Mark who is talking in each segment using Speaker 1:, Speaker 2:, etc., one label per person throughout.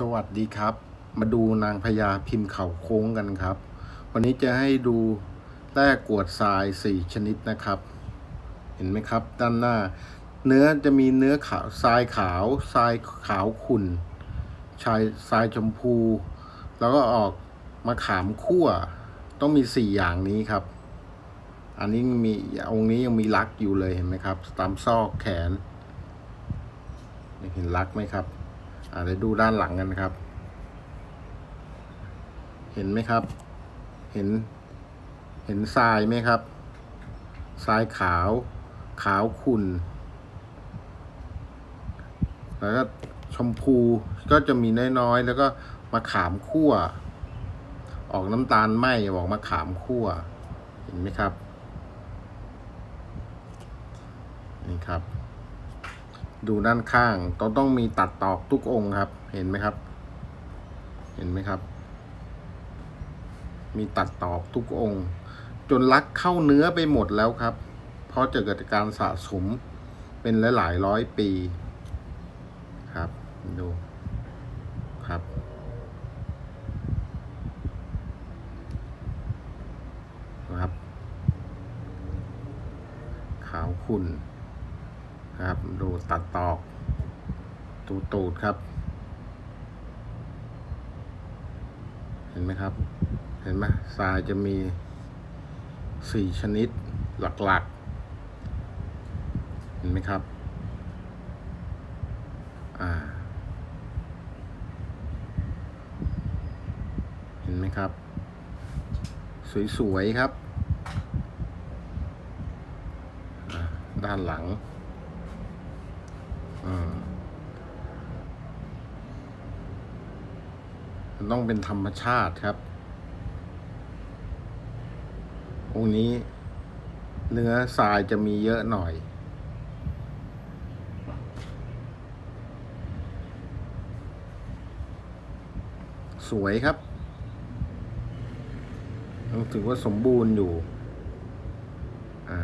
Speaker 1: สวัสดีครับ มาดูนางพญาพิมพ์เข่าโค้งกันครับ วันนี้จะให้ดูแร่กวดทรายสี่ชนิดนะครับ เห็นไหมครับ ด้านหน้า เนื้อจะมีเนื้อขาวทรายขาวทรายขาวขุ่นชายทรายชมพู แล้วก็ออกมาขามคั่ว ต้องมีสี่อย่างนี้ครับ อันนี้มีองค์นี้ยังมีลักอยู่เลยเห็นไหมครับ ตามซอกแขน เห็นลักไหมครับ เดี๋ยวดูด้านหลังกันครับ เห็นไหมครับ เห็น เห็นทรายไหมครับ ทรายขาว ขาวขุ่น แล้วก็ชมพูก็จะมีน้อยๆ แล้วก็มาขามคั่ว ออกน้ำตาลไหมออกมาขามคั่ว เห็นไหมครับ นี่ครับ ดูด้านข้างต้องต้องมีตัดตอกทุกองค์ครับ เห็นไหมครับ เห็นไหมครับ มีตัดตอกทุกองค์ จนลักเข้าเนื้อไปหมดแล้วครับ เพราะจะเกิดการสะสมเป็นหลายๆร้อยปีครับดูครับ นะครับ ขาวขุ่น ครับ ดูตัดตอก ตูตูดครับ เห็นไหมครับ เห็นไหมทรายจะมีสี่ชนิดหลักๆ เห็นไหมครับ อ่า เห็นไหมครับ สวย ๆ ครับอ่าด้านหลัง มันต้องเป็นธรรมชาติครับ องค์นี้ เนื้อทรายจะมีเยอะหน่อย สวยครับต้องถือว่าสมบูรณ์อยู่ อ่า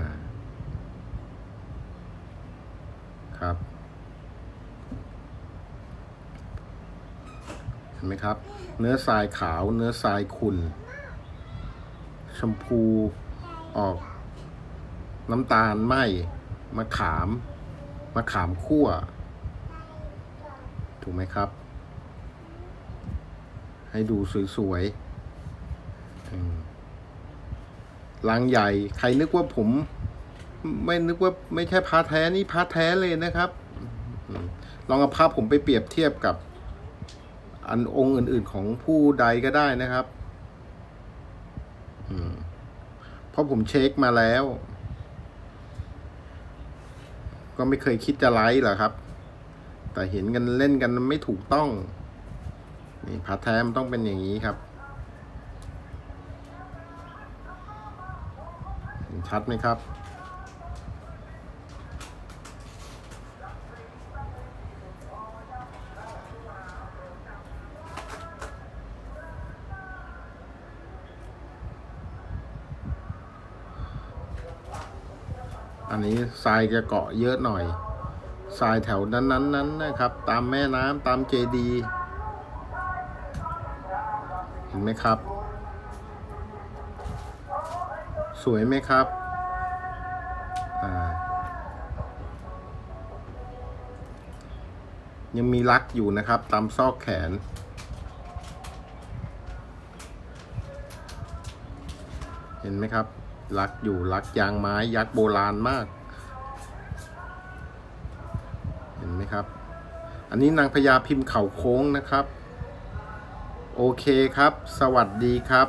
Speaker 1: ครับ ห็นไหมครับ เนื้อทรายขาว เนื้อทรายขุ่น ชมพูออก น้ำตาลไหมมะขาม มะขามคั่ว ถูกไหมครับ ให้ดูสวยๆลังใหญ่ ใครนึกว่าผม ไม่นึกว่าไม่ใช่พระแท้นี่พระแท้เลยนะครับ ลองเอาภาพผมไปเปรียบเทียบกับ อันองค์อื่น ๆของผู้ใดก็ได้นะครับเพราะผมเช็คมาแล้ว ก็ไม่เคยคิดจะไลฟ์หรอกครับ แต่เห็นกันเล่นกันไม่ถูกต้อง นี่พระแท้มันต้องเป็นอย่างนี้ครับ ชัดไหมครับ อันนี้ทรายจะเกาะเยอะหน่อยทรายแถวนั้นนั้นนนนะครับ ตามแม่น้ำตามเจดี เห็นไหมครับ สวยไหมครับยังมีลักอยู่นะครับ ตามซอกแขน เห็นไหมครับ ลักอยู่ลักยางไม้ยักษ์โบราณมาก เห็นไหมครับ อันนี้นางพญาพิมพ์เข่าโค้งนะครับ โอเคครับ สวัสดีครับ